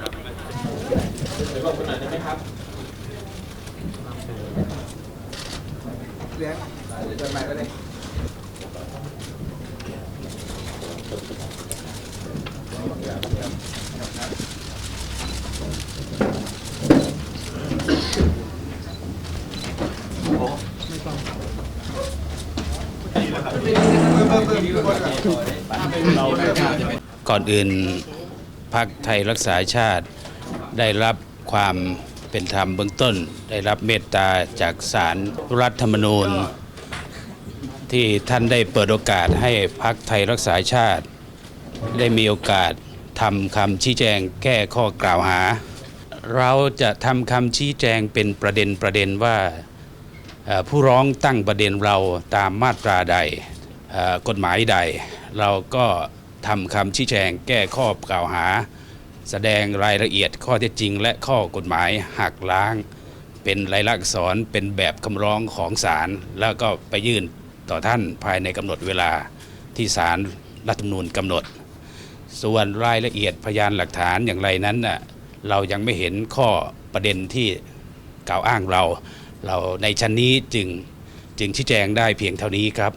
หลบกันหน่อยได้ไหมครับเรียนเดินใหม่ก็ได้ก่อนอื่น พักไทยรักษาชาติ ได้รับความเป็นธรรมเบื้องต้น ได้รับเมตตาจากศาลรัฐธรรมนูญ ที่ท่านได้เปิดโอกาสให้พักไทยรักษาชาติ ได้มีโอกาสทำคำชี้แจงแก้ข้อกล่าวหา เราจะทำคำชี้แจงเป็นประเด็นประเด็นว่าผู้ร้องตั้งประเด็นเราตามมาตราใดกฎหมายใด เราก็ ทำคำชี้แจงแก้ข้อกล่าวหา แสดงรายละเอียดข้อเท็จจริง และข้อกฎหมายหักล้าง เป็นลายลักษณ์อักษรเป็นแบบคำร้องของศาลแล้วก็ไปยื่นต่อท่านภายในกำหนดเวลาที่ศาลรัฐธรรมนูญกำหนด ส่วนรายละเอียดพยานหลักฐานอย่างไรนั้นน่ะเรายังไม่เห็นข้อประเด็นที่กล่าวอ้างเรา เราในชั้นนี้จึงจึงชี้แจงได้เพียงเท่านี้ครับ